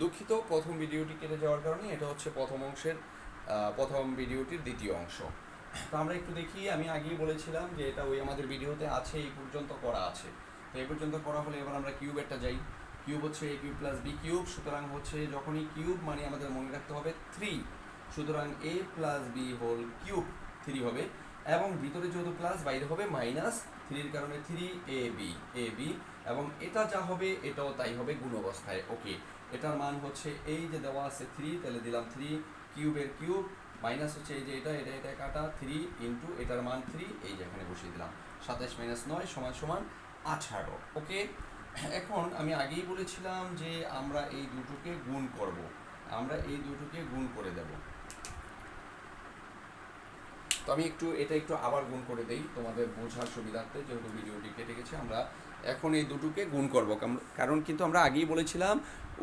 দুঃখিত, প্রথম ভিডিওটি কেটে যাওয়ার কারণে এটা হচ্ছে প্রথম অংশের প্রথম ভিডিওটির দ্বিতীয় অংশ। তো আমরা একটু দেখি, আমি আগেই বলেছিলাম যে এটা ওই আমাদের ভিডিওতে আছে, এই পর্যন্ত করা আছে। তো এই পর্যন্ত করা হলে এবার আমরা কিউব একটা যাই। কিউব হচ্ছে A cube plus B cube, সুতরাং হচ্ছে যখনই কিউব মানে আমাদের মনে রাখতে হবে থ্রি সুতরাং A plus B whole cube. Three হবে। এবং ভিতরে যেহেতু প্লাস বাইরে হবে মাইনাস থ্রির কারণে three A B A B এবং এটা যা হবে, এটাও তাই হবে গুণ অবস্থায়। ওকে এটার মান হচ্ছে এই যে দেওয়া আছে থ্রি তাহলে দিলাম থ্রি কিউবের কিউব মাইনাস হচ্ছে এই যে এটা এটা এটা কাটা থ্রি ইন্টু এটার মান থ্রি এই যে এখানে বসিয়ে দিলাম। সাতাশ মাইনাস নয় সমান সমান আঠারো। ওকে এখন আমি আগেই বলেছিলাম যে আমরা এই দুটোকে গুণ করব। আমরা এই দুটোকে গুণ করে দেব। তো আমি একটু, এটা একটু আবার গুণ করে দেই তোমাদের বোঝার সুবিধার্থে, যেহেতু ভিডিওটি কেটে গেছে, আমরা এখন এই দুটোকে গুণ করব। কারণ কিন্তু আমরা আগেই বলেছিলাম,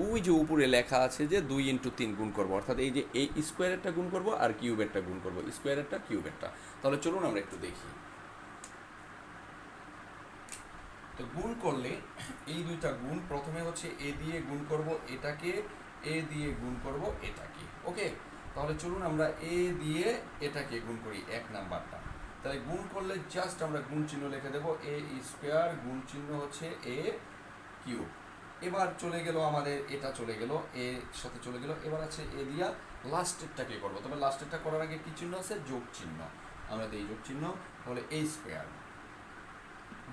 ওই যে উপরে লেখা আছে যে দুই ইন্টু তিন গুণ করব, অর্থাৎ এই যে এই স্কোয়ারেরটা গুণ করব আর কিউবেরটা গুণ করব, স্কোয়ারেরটা, কিউবেরটা। তাহলে চলুন আমরা একটু দেখি। তো গুণ করলে এই দুইটা গুণ, প্রথমে হচ্ছে এ দিয়ে গুণ করব এটাকে, এ দিয়ে গুণ করব এটাকে, ওকে? তাহলে চলুন আমরা এ দিয়ে এটাকে গুণ করি এক নাম্বারটা। তাহলে গুণ করলে জাস্ট আমরা গুণ চিহ্ন লিখে দেবো এ স্কোয়ার গুণ চিহ্ন হচ্ছে এ কিউব এবার চলে গেল আমাদের, এটা চলে গেল এ সাথে চলে গেল, এবার আছে এ দিয়া লাস্টেরটাকে করব? তবে লাস্টেরটা করার আগে কি চিহ্ন আছে? যোগ চিহ্ন। আমরা দিই যোগ চিহ্ন, তাহলে এ স্কোয়ার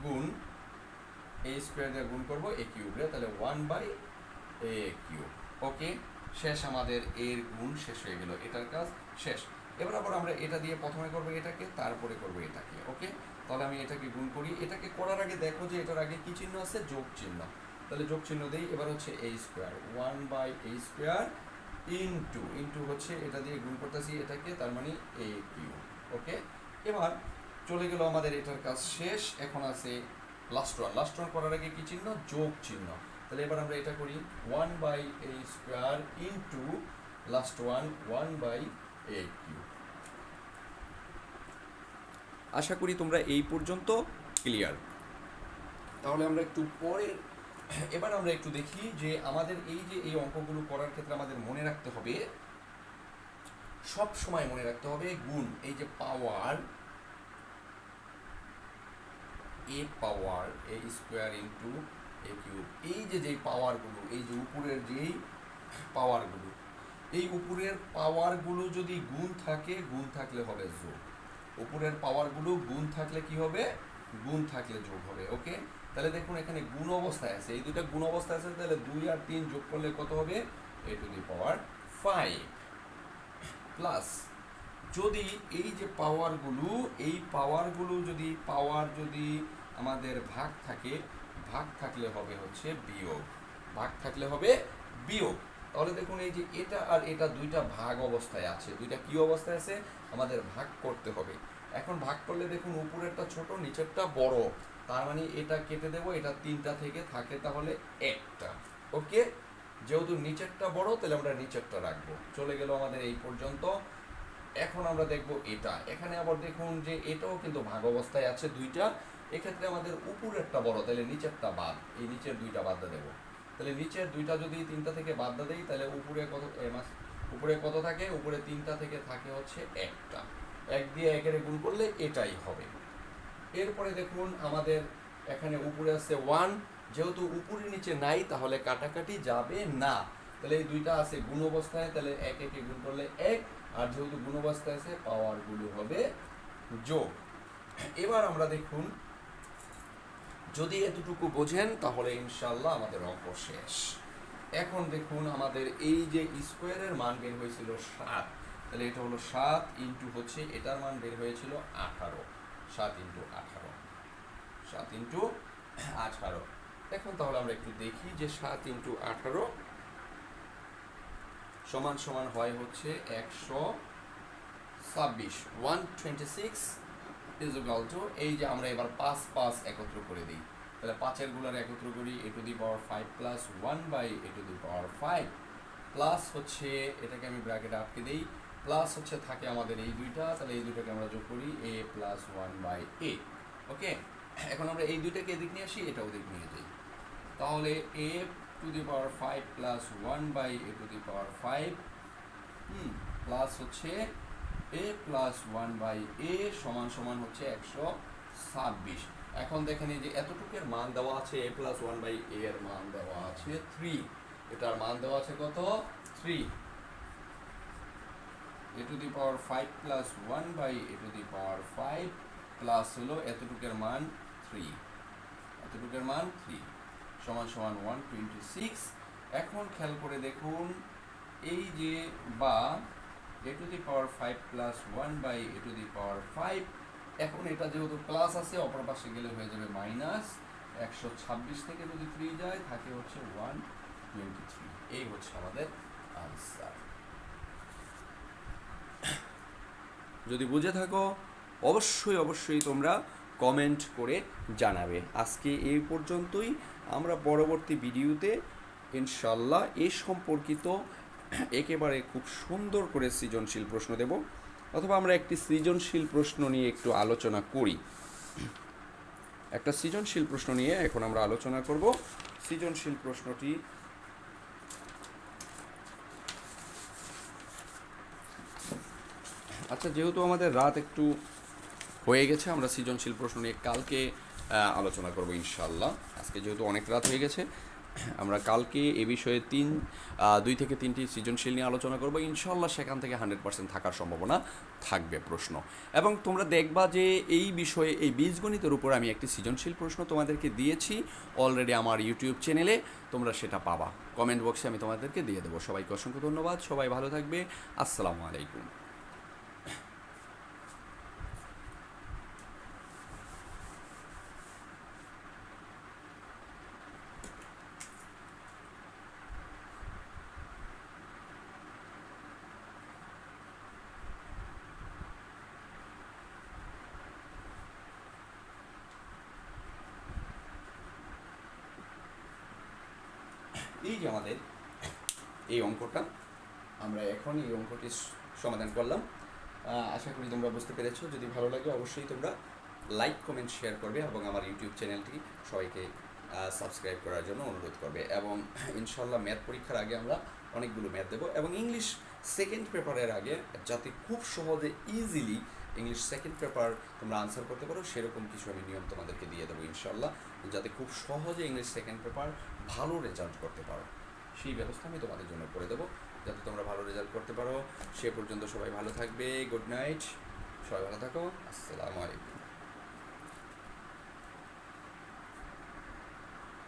গুণ এ স্কোয়ার দিয়ে গুণ করব এ কিউবরে তাহলে one by A cube okay শেষ আমাদের এর গুণ শেষ হয়ে গেল, এটার কাজ শেষ। এবার আবার আমরা এটা দিয়ে প্রথমে করব এটাকে, তারপরে করব এটাকে, ওকে? তাহলে আমি এটাকে গুণ করি। এটাকে করার আগে দেখো যে এটার আগে কি চিহ্ন আছে? যোগ চিহ্ন। তাহলে যোগ চিহ্ন দিই, এবার হচ্ছে A square one by A square into into হচ্ছে এটা দিয়ে গুণ করতেছি এটাকে, তার মানে এ কিউ ওকে? এবার চলে গেল আমাদের এটার কাজ শেষ, এখন আছে লাস্ট ওয়ান লাস্ট ওয়ান করার আগে কি চিহ্ন? যোগ চিহ্ন। তাহলে এবার আমরা এটা করি one by A square into last one one by A cube আশা করি তোমরা এই পর্যন্ত ক্লিয়ার তাহলে আমরা একটু পরের এবার আমরা একটু দেখি যে আমাদের এই যে এই অঙ্কগুলো করার ক্ষেত্রে আমাদের মনে রাখতে হবে, সব সময় মনে রাখতে হবে গুণ, এই যে পাওয়ার এ পাওয়ার এ স্কোয়ার ইন্টু এই যে যেই পাওয়ারগুলো এই যে উপরের যেই পাওয়ারগুলো এই উপরের পাওয়ারগুলো যদি গুণ থাকে, গুণ থাকলে হবে যোগ। উপরের পাওয়ারগুলো গুণ থাকলে কি হবে? গুণ থাকলে যোগ হবে ওকে তাহলে দেখুন এখানে গুণ অবস্থায় আছে। এই দুইটা গুণ অবস্থায় আছে, তাহলে দুই আর তিন যোগ করলে কত হবে? A to the power five plus যদি এই যে পাওয়ারগুলো এই পাওয়ারগুলো যদি পাওয়ার যদি আমাদের ভাগ থাকে ভাগ থাকলে হবে হচ্ছে বিয়োগ। ভাগ থাকলে হবে বিয়োগ। তাহলে দেখুন এই যে এটা আর এটা দুইটা ভাগ অবস্থায় আছে। দুইটা কি অবস্থায় আছে? আমাদের ভাগ করতে হবে। এখন ভাগ করলে দেখুন উপরেরটা ছোট, নিচেরটা বড়। তার মানে এটা কেটে দেবো, এটা তিনটা থেকে থাকে তাহলে একটা। ওকে? যেহেতু নিচেরটা বড়, তাহলে আমরা নিচেরটা রাখব। চলে গেল আমাদের এই পর্যন্ত। এখন আমরা দেখব এটা। এখানে আবার দেখুন যে এটাও কিন্তু ভাগ অবস্থায় আছে দুইটা। এক্ষেত্রে আমাদের উপরেরটা বড় তাহলে নিচেরটা বাদ, এই নিচের দুইটা বাদ দেবো। তাহলে নিচের দুইটা যদি তিনটা থেকে বাদ দেই, তাহলে উপরে কত মাস- উপরে কত থাকে? উপরে তিনটা থেকে থাকে হচ্ছে একটা। এক দিয়ে একের গুণ করলে এটাই হবে। এরপরে দেখুন, আমাদের এখানে উপরে আছে ওয়ান যেহেতু উপরে নিচে নাই, তাহলে কাটাকাটি যাবে না। তাহলে এই দুইটা আছে গুণ অবস্থায়, তাহলে এক, একে গুণ করলে এক, আর যেহেতু গুণ অবস্থায় আছে পাওয়ারগুলো হবে যোগ। এবার আমরা দেখুন যদি এতটুকু বোঝেন, তাহলে ইনশাল্লাহ আমাদের অঙ্ক শেষ। এখন দেখুন আমাদের এই যে স্কোয়ারের মান বের হয়েছিল সাত, তাহলে এটা হলো সাত ইন্টু হচ্ছে এটার মান বের হয়েছিল আঠারো। সাত ইন্টু আঠারো। সাত ইন্টু আঠারো। এখন তাহলে আমরা একটু দেখি যে সাত ইন্টু আঠারো সমান সমান হয় হচ্ছে একশো ছাব্বিশ one twenty six equal to এই যে আমরা এবার পাঁচ পাঁচ একত্র করে দিই। তাহলে পাঁচেরগুলার একত্র করি, A to the power five plus one by A to the power five plus হচ্ছে এটাকে আমি ব্র্যাকেটে আটকে দিই প্লাস হচ্ছে থাকে আমাদের এই দুইটা, তাহলে এই দুইটাকে আমরা যোগ করি A plus one by A okay এখন আমরা এই দুইটাকে এদিক নিয়ে আসি এটা ওদিক নিয়ে যাই। তাহলে A to the power five plus one by A to the power five plus হচ্ছে A plus one by A সমান সমান হচ্ছে একশো ছাব্বিশ। এখন দেখেন এই যে এতটুকুর মান দেওয়া আছে A plus one by A এর মান দেওয়া আছে থ্রি এটার মান দেওয়া আছে কত? Three A to the power five plus one by A to the power five plus হলো এতটুকুর মান থ্রি এতটুকুর মান থ্রি সমান সমান ওয়ান টোয়েন্টি সিক্স এখন খেয়াল করে দেখুন, এই যে বা A to the power five plus one by A to the power five এখন এটা যেহেতু প্লাস আছে, অপর পাশে গেলে হয়ে যাবে মাইনাস একশো ছাব্বিশ থেকে যদি থ্রি যায়, থাকে হচ্ছে ওয়ান টোয়েন্টি থ্রি এই হচ্ছে আমাদের আনসার যদি বুঝে থাকো, অবশ্যই অবশ্যই তোমরা কমেন্ট করে জানাবে। আজকে এই পর্যন্তই। আমরা পরবর্তী ভিডিওতে ইনশাল্লাহ এ সম্পর্কিত একেবারে খুব সুন্দর করে সৃজনশীল প্রশ্ন দেব, অথবা আমরা একটি সৃজনশীল প্রশ্ন নিয়ে একটু আলোচনা করি। একটা সৃজনশীল প্রশ্ন নিয়ে এখন আমরা আলোচনা করব। সৃজনশীল প্রশ্নটি আচ্ছা যেহেতু আমাদের রাত একটু হয়ে গেছে, আমরা সৃজনশীল প্রশ্ন নিয়ে কালকে আলোচনা করব ইনশাল্লাহ আজকে যেহেতু অনেক রাত হয়ে গেছে আমরা কালকে এ বিষয়ে তিন দুই থেকে তিনটি সৃজনশীল নিয়ে আলোচনা করব। ইনশাল্লাহ সেখান থেকে হান্ড্রেড পার্সেন্ট থাকার সম্ভাবনা থাকবে প্রশ্ন। এবং তোমরা দেখবা যে এই বিষয়ে, এই বীজগণিতের উপর আমি একটি সৃজনশীল প্রশ্ন তোমাদেরকে দিয়েছি অলরেডি আমার ইউটিউব চ্যানেলে। তোমরা সেটা পাবা। কমেন্ট বক্সে আমি তোমাদেরকে দিয়ে দেবো। সবাইকে অসংখ্য ধন্যবাদ। সবাই ভালো থাকবে। আসসালামু আলাইকুম। এই যে আমাদের এই অঙ্কটা, আমরা এখন এই অঙ্কটি সমাধান করলাম। আশা করি তোমরা বুঝতে পেরেছ। যদি ভালো লাগে অবশ্যই তোমরা লাইক, কমেন্ট, শেয়ার করবে এবং আমার ইউটিউব চ্যানেলটি সবাইকে সাবস্ক্রাইব করার জন্য অনুরোধ করবে। এবং ইনশাল্লাহ ম্যাথ পরীক্ষার আগে আমরা অনেকগুলো ম্যাথ দেবো এবং ইংলিশ সেকেন্ড পেপারের আগে যাতে খুব সহজে ইজিলি ইংলিশ সেকেন্ড পেপার তোমরা আনসার করতে পারো, সেরকম কিছু আমি নিয়ম তোমাদেরকে দিয়ে দেবো ইনশাল্লাহ যাতে খুব সহজে ইংলিশ সেকেন্ড পেপার ভালো রেজাল্ট করতে পারো। সেই ব্যবস্থা আমি তোমাদের জন্য করে দেবো, যাতে তোমরা ভালো রেজাল্ট করতে পারো। সে পর্যন্ত সবাই ভালো থাকবে গুড নাইট সবাই ভালো থাকো, আসসালামু আলাইকুম।